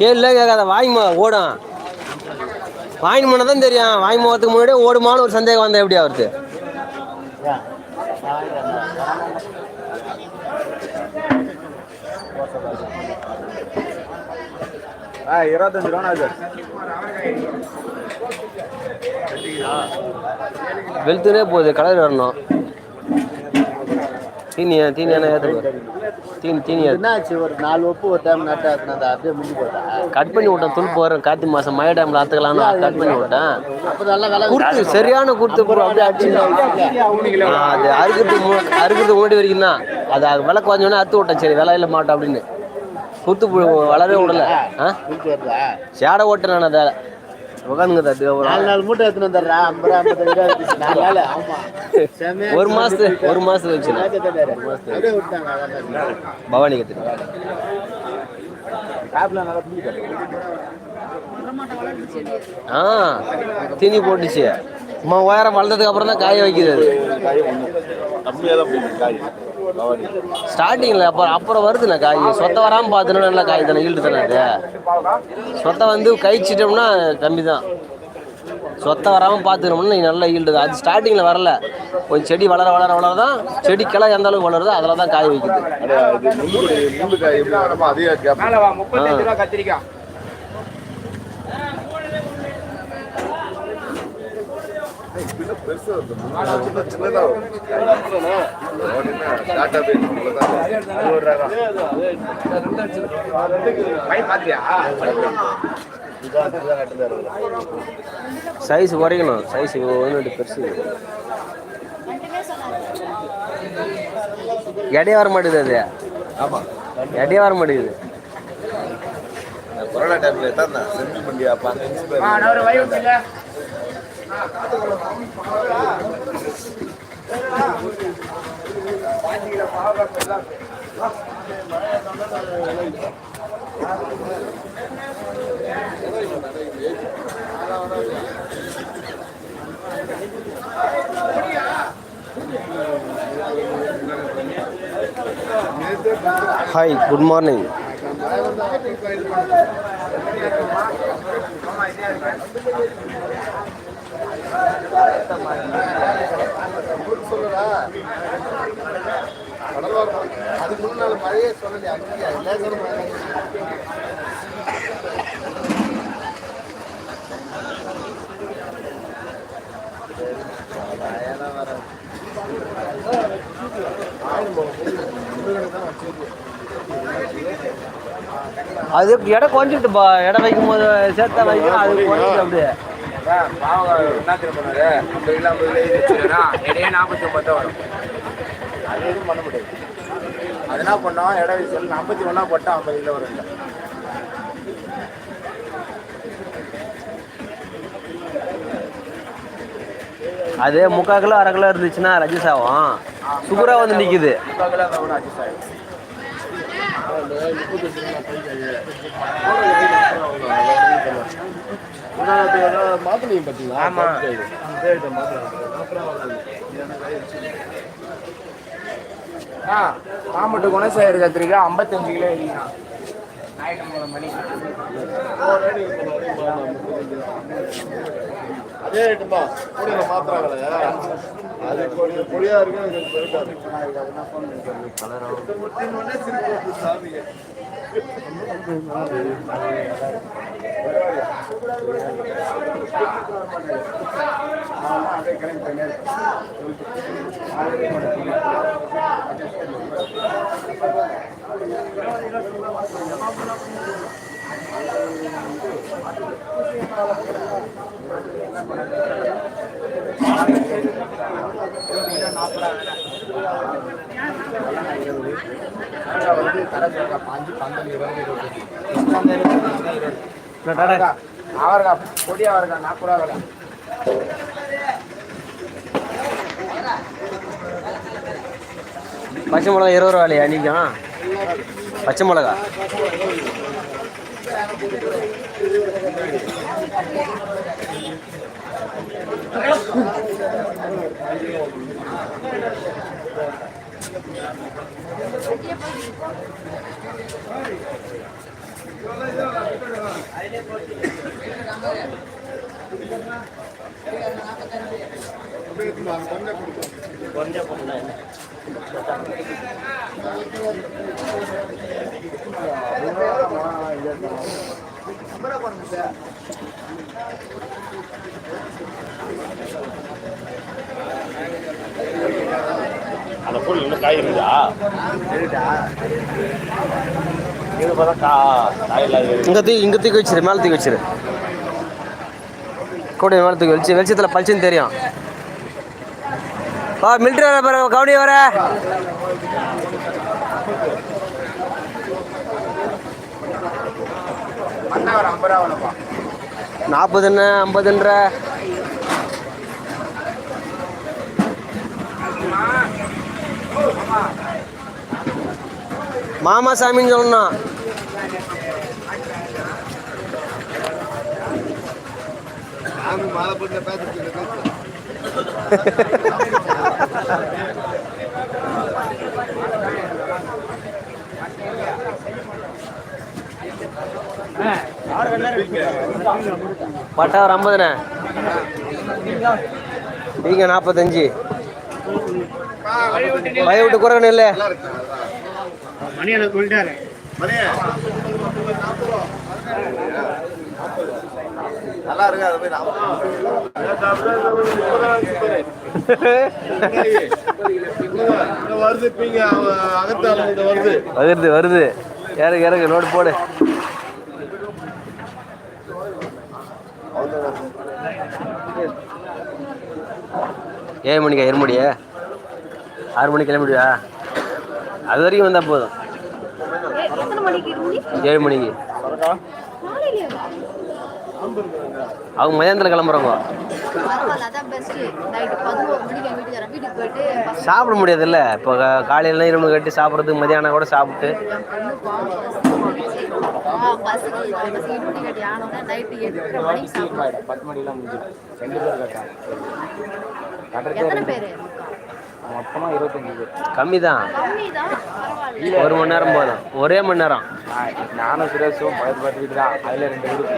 கேள்வியே கேட்காத வாங்கிமா ஓடும். வாங்கி போனால் தான் தெரியும். வாங்கி போகிறதுக்கு முன்னாடியே ஓடுமான்னு ஒரு சந்தேகம் வந்தா எப்படி அவருக்கு? இருபத்தஞ்சு ரூபா வெளுத்துனே போகுது கலர் வரணும். தீனியா தீனியான ஏற்று தீனி தீனி. என்னாச்சு? ஒரு நாலு ஒப்பு ஒரு டைம் நட்டு அது அப்படியே முடிஞ்சு போட்டா கட் பண்ணி விட்டேன். துள் போகிறேன் கார்த்தி மாதம் மழை டைமில் அத்துக்கலாம்னு கட் பண்ணி விட்டேன். விலை குர்த்து சரியான குர்த்து ப்ரோ அப்படியே அடிச்சு அது அறுக்கிறதுக்கு அறுக்கிறதுக்கு முன்னாடி வரைக்கும் தான். அது விலை குறைஞ்சோடனே அறுத்து விட்டேன். சரி விலையில மாட்டோம் அப்படின்னு. குத்து வளரவே விடல. ஆ? சேடை ஓட்டேன் நான் அதை. உட்காந்துங்க அது ஒரு நாலு நாலு மூட்டை எடுத்துன்னு வந்துடுறா. ஐம்பது ரூபா ஐம்பத்தஞ்சு ரூபா இருந்துச்சு. நாலு நாள் ஆமா. செமையா ஒரு மாசத்து ஒரு மாசத்துக்கு வச்சு. பவானி கத்துட்டு. நல்லா ஆ தீனி போட்டுச்சு. உயரம் வளர்ந்ததுக்கு அப்புறம் தான் காய வைக்குது அது ஸ்டார்டிங்கில் அப்புறம் அப்புறம் வருதுண்ணே காய். சொத்தை வராமல் பார்த்துனா நல்லா காய் தானே ஈல்டு தானே அது? சொத்தை வந்து கழிச்சிட்டோம்னா கம்மி தான். சொத்தை வராமல் பார்த்துக்கணும்னா நீ நல்லா ஈல்டு தான். அது ஸ்டார்டிங்கில் வரல. கொஞ்சம் செடி வளர வளர வளர தான் செடி கிளை எந்த அளவுக்கு வளருதோ அதில் தான் காய் வைக்குது அது முள்ளு முள்ளு காய் எப்படி வரமோ அதே கேப் முப்பத்தஞ்சு ரூபா கத்திரிக்காய் பெருசு வருது சின்ன சின்னதாக வரும் டாட்டா பேஸ் ஒரு ரகம் பை பாத்தியா இதான் இதுதான் கட்டுதான் சைஸ் குறைக்கணும். சைஸ் ஒன்று பெருசு. எடையே வர மாட்டேங்குது அது. ஆமாம் எடையே வர மாட்டேங்குது. கொரோனா டைமில் தான் செந்தில் பண்டி அப்போ அந்த இன்ஸ்பயர் ஒரு வை விட்டுல ஹாய் குட் மார்னிங் அதுக்கு முன்னால மழையே சொல்லலையா அங்கேயா மழை அது எடை குறைஞ்சிட்டுப்பா இடம் வைக்கும் போது சேர்த்தா வைக்கணும் அது குறைஞ்சிட்டு அப்படியே. பாவம் என்ன திரும்ப பண்ணாரு ஐம்பது கிலோ ஐம்பது கிலோ எழுதி இடையே நாற்பத்தி ஒன்பது தான் வரும் அது எதுவும் பண்ண முடியாது அது என்ன பண்ணோம் இடம் வயசு நாற்பத்தி ஒன்றா போட்டால் ஐம்பது கிலோ வரும் இல்லை அது முக்கால் கிலோ அரை கிலோ இருந்துச்சுன்னா ரஜிஸ் ஆகும். சுகரா வந்து நிக்குது. முக்கால் கிலோ மாப்பிள்ளையும் பார்த்தீங்களா ஆமா. ஆ மாமட்டு குணசேகர் கத்திரிக்காய் ஐம்பத்தஞ்சு கிலோ ஞாயிற்றுக்கிழமை மணி அதே ஐட்டமா பொடியில் மாத்திராங்களே அது கொஞ்சம் பொடியா இருக்கு பெருசா நாற்பதாயிரம் வந்து பாஞ்சு பந்தல் இருபது இருபது அவருக்கா பொடி அவருக்கா நாற்பது கூட விலை பச்சை மிளகா இருபது ரூபா இல்லையா பச்சை மிளகா. அந்த பொருள் இன்னும் காய் இருக்குதா இங்கே தூக்கி இங்கே தூக்கி வச்சிரு மேலே தூக்கி வச்சிரு. கூட மேலே தூக்கி வெளிச்சு வெளிச்சத்தில் பளிச்சுன்னு தெரியும். ஆ மிலிட்ரி வர பாரு கவுனி வர நாற்பது என்ன நாற்பதுன்னு ஐம்பதுன்ற மாமா சாமின்னு சொல்லணும் சாமி மாலை போட்டு ஒரு ஐம்பதுண்ணே. நீங்கள் நாற்பத்தஞ்சு பய விட்டு குறைக்கணும் இல்லை மணியே நல்லா இருக்கு அது போய் நாற்பது வருது வருது. வருது வருது இறகு இறகு லோடு போடு. ஏழு மணிக்கா இருமுடியா ஆறு மணிக்கு கிளம்பிடுவா அது வரைக்கும் வந்தால் போதும். எத்தனை மணிக்கு இருந்தி ஏழு மணிக்கு. அவங்க மதியானத்தில் கிளம்புறவங்க சாப்பிட முடியாதுல்ல. இப்போ காலையில இரும்பு கட்டி சாப்பிட்றதுக்கு மதியானம் கூட சாப்பிட்டு. கம்மி தான் ஒரு மணி நேரம் போதும். ஒரே மணி நேரம். நான் நானும் சுரேஷும் பக்கத்து பக்கத்து வீட்டு தான். அதில் ரெண்டு குரூப்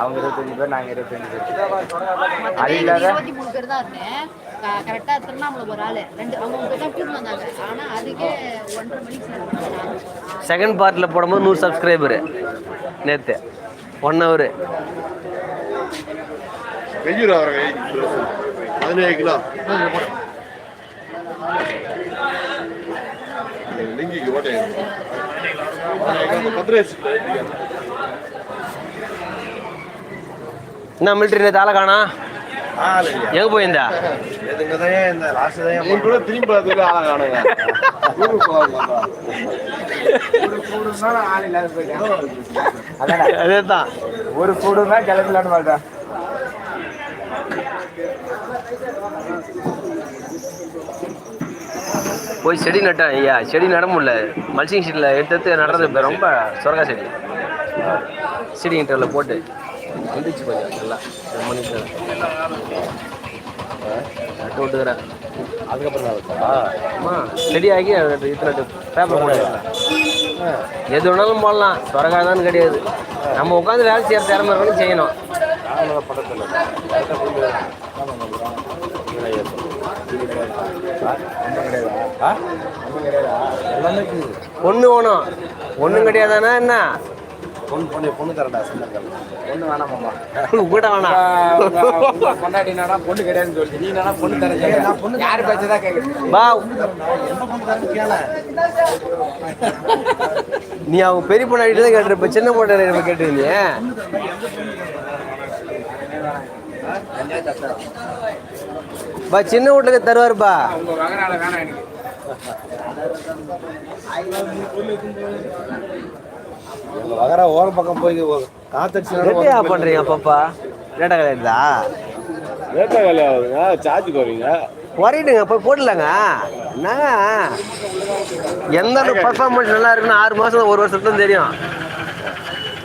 அவங்க இருபத்தஞ்சு பேர் நாங்கள் இருபத்தஞ்சு பேர். அது இல்லாத இருபத்தி மூணு பேர் தான் இருந்தேன் கரெக்டாக திருவண்ணாமலை ஒரு ஆள். ரெண்டு அவங்க மூணு பேர் தான் கூட்டு வந்தாங்க. ஆனால் அதுக்கே ஒன்றரை மணிக்கு சேர்ந்து செகண்ட் பார்ட்டில் போடும்போது நூறு சப்ஸ்கிரைபரு நேற்று ஒன் ஹவரு அவரை பதினேழு கிலோ. லிங்கிக்கு ஓட்டை பத்திரேஷ் என்ன மிலிட்ரி நேற்று ஆளை காணா எங்கே போயிருந்தா? என் கூட திரும்பி பார்த்துல ஆளை காணுங்க ஊருக்கு போகாம ஆள் இல்லாத போயிட்டேன். அதானே அதே தான் ஒரு கூடுனா கிளம்பலான்னு போய் செடி நட்டேன் ஐயா செடி நட முடியல. மல்சிங் ஷீட்டில் எடுத்து எடுத்து நடுறது இப்ப ரொம்ப சுரக்கா செடி. செடி இன்டர்வில் போட்டு. வந்துச்சு கொஞ்சம் நல்லா. ரொம்ப நிமிஷம் நட்டு விட்டுக்கிறேன் அதுக்கப்புறம் அம்மா செடி ஆகி இத்தனை பேப்பர் போட எது வேணாலும் போடலாம். சுரக்கா தான் கிடையாது. நம்ம உட்காந்து வேலை செய்யற திறமை இருக்கணும் செய்யணும். பொண்ணு வேணும். ஒன்றும் கிடையாதானா என்ன? பொண்ணு பொண்ணு பொண்ணு தரடா ஒண்ணு வேணாமாம்மா கூட வேணாம். கொண்டாடினா பொண்ணு கிடையாதுன்னு நீ என்ன பொண்ணு தர பொண்ணு யாரு பேச்சதான் கேட்குறது பா நீ அவங்க பெரிய பொண்ணாடிட்டு தான் கேட்டிருப்ப சின்ன பொண்ணு கேட்டிருந்தீங்க பா சின்ன வீட்டுக்கு தருவாருப்பா. வேணாம் எனக்கு. வகர ஓரம் பக்கம் போய் காத்தடிச்சு ரெட்டியா பண்றீங்க அப்பப்பா? ரேட்டா கிடையாதா ரேட்டா ஆகுதுங்க சார்ஜுக்கு வருவீங்க குறையிடுங்க போய் போடலாங்க என்னங்க? எந்த பர்ஃபார்மன்ஸ் நல்லா இருக்குன்னு ஆறு மாசம் ஒரு வருஷத்துல தான் தெரியும்.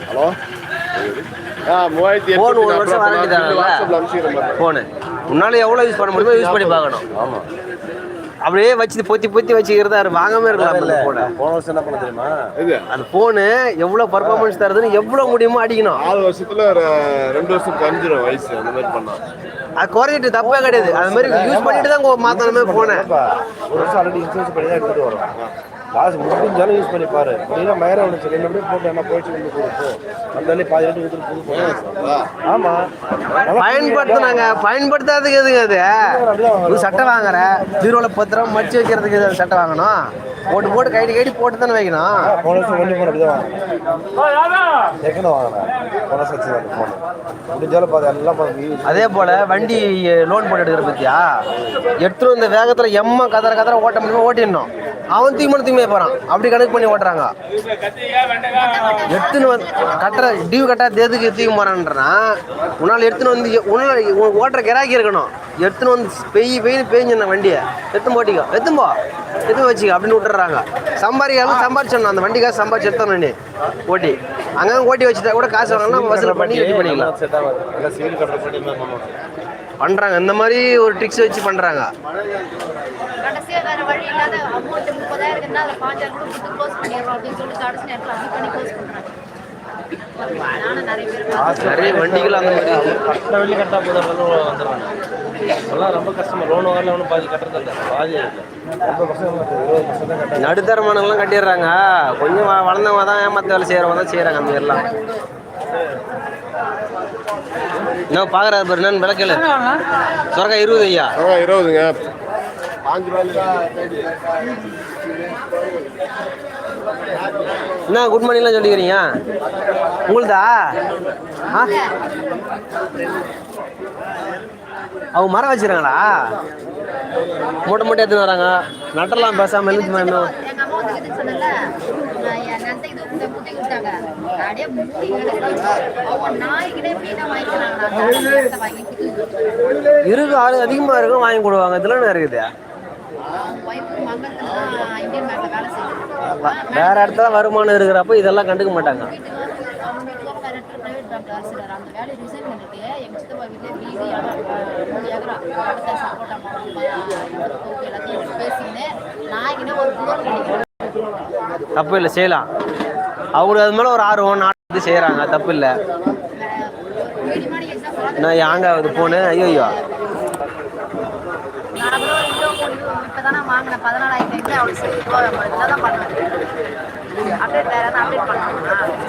ஹலோ? ஆ மூவாயிரத்தி Phone ஒரு வருஷம் அனுப்பிச்சிடுறேன் பாருங்க. ஃபோனு உன்னால எவ்வளோ யூஸ் பண்ண முடியுமோ யூஸ் பண்ணி பார்க்கணும். ஆமாம் அப்படியே வச்சு பொத்தி பொத்தி வச்சுக்கிறதா வாங்காம இருக்கலாம் அந்த போனை போன வருஷம் என்ன பண்ண தெரியுமா? அந்த போனு எவ்வளவு பர்ஃபார்மன்ஸ் தருதுன்னு எவ்வளவு முடியுமோ அடிக்கணும். நாலு வருஷத்துல ரெண்டு வருஷம் கஞ்சிரும் வயசு அந்த மாதிரி பண்ணா. அது குறைஞ்சிட்டு தப்பே கிடையாது. அது மாதிரி யூஸ் பண்ணிட்டு தான் மாத்தணுமே போனை ஏப்பா, ஒரு வருஷம் ஆல்ரெடி இன்சூரன்ஸ் பண்ணி தான் எடுத்துட்டு வரோம். காசு முடிஞ்சாலும் யூஸ் பண்ணி பாரு. அப்படின்னா மயிரம் ஒன்று சொல்லி அப்படியே போட்டு என்ன போயிடுச்சு வந்து கொடுப்போ அந்த பாதி ரேட்டு கொடுத்துட்டு புது போனோம் ஆமா. பயன்படுத்தினாங்க. பயன்படுத்தாததுக்கு எதுங்க அது? சட்டை வாங்குற. பீரோல பத்து ரூபா மடிச்சு வைக்கிறதுக்கு எது சட்டை வாங்கணும். போட்டு போட்டு கைடி கைடி போட்டு தானே வைக்கணும் போன வருஷம் வண்டி போன அப்படிதான் வாங்கினேன். ஏற்கனவே வாங்கினேன். போன வருஷம் வச்சு அந்த போன. முடிஞ்சாலும் பாதி எல்லாம் அதே போல வண்டி லோன் போட்டு எடுக்கிற பத்தியா? எடுத்துட்டு வந்த வேகத்துல எம்ம கதற கதற ஓட்ட முடியுமா ஓட்டிடணும். அவன் தூக்கி மட்டும் போய் போறான். அப்படி கணக்கு பண்ணி ஓட்டுறாங்க. எடுத்துன்னு வந்து கட்டுற டியூ கட்டா தேதுக்கு தூக்கி போகிறான்றனா உன்னால் எடுத்துன்னு வந்து உன்னால ஓட்டுற கிராக்கி இருக்கணும். எடுத்துன்னு வந்து பெய் பெய்னு பெய்ஞ்சிருந்தேன் வண்டியை. எடுத்து போட்டிக்கோ. எடுத்தும் போ. எடுத்து வச்சுக்க அப்படின்னு விட்டுறாங்க. சம்பாதிக்கலாம் சம்பாரிச்சிடணும் அந்த வண்டிக்காக சம்பாரிச்சு எடுத்தோம் நீ. ஓட்டி. அங்கே ஓட்டி வச்சுட்டா கூட காசு வாங்கினா வசூல் பண்ணி ரெடி பண்ணிக்கலாம். செட் ஆகாது எல்லாம் சிவில் கட்டுற பண்ணி தான் பண்ணுவோம் பண்றாங்க. இந்த மாதிரி ஒரு ட்ரிக்ஸ் வச்சு பண்றாங்க. கடைசியா வேற வழி இல்லாத அமௌண்ட் முப்பதாயிரம் இருக்குன்னா அதுல பாஞ்சாயிரம் கூட கொடுத்து க்ளோஸ் பண்ணிடுறோம் அப்படின்னு சொல்லி கடைசி நேரத்தில் அப்படி பண்ணி க்ளோஸ் பண்றாங்க. நானும் நிறைய வண்டிகள் அந்த மாதிரி. கட்டின வெளியே கட்டா போதும் வந்துடுறாங்க. அதெல்லாம் ரொம்ப கஷ்டமா. லோன் வாங்கல ஒன்றும் பாதி கட்டுறது இல்லை. பாதி கட்ட நடுத்தரமானவங்களாம் கட்டிடுறாங்க. கொஞ்சம் வளர்ந்தவங்க தான் ஏமாத்த வேலை செய்கிறவங்க தான் செய்கிறாங்க அந்த மாதிரிலாம். என்ன பார்க்குறாரு பாரு என்னன்னு விளக்கல சொரக்கா இருபது ஐயா. இருபதுங்க. என்ன குட் மார்னிங்லாம் சொல்லிக்கிறீங்க? உங்களுதா? ஆ? அவங்க மரம் வச்சுருக்காங்களா? மூட்டை மூட்டை எடுத்துன்னு வராங்க. நட்டெல்லாம் பேசாமல் வேணும் எங்க சொன்னல இது இந்த கொடுத்தாங்க அப்படியே முட்டி நாய்க்கிட்டே மீனை வாங்கிக்கிறாங்க இருக்கு ஆளு அதிகமாக இருக்கும் வாங்கி கொடுவாங்க இதெல்லாம் இருக்குது? வேலை வேற இடத்துல வருமானம் இருக்கிறப்ப இதெல்லாம் கண்டுக்க மாட்டாங்க. வீட்டுக்கு அவங்க எல்லாத்தையும் ஒரு கிடைக்கும் தப்பு இல்லை செய்யலாம். அவங்களுக்கு அது மேலே ஒரு ஆர்வம் நாட்டு செய்கிறாங்க தப்பு இல்லை. நான் எக்ஸாம் அது போனேன் ஐயோ ஐயோ. பதினாலாயிரத்தி சரி அப்டேட் வேறு அப்டேட் பண்ணணும்?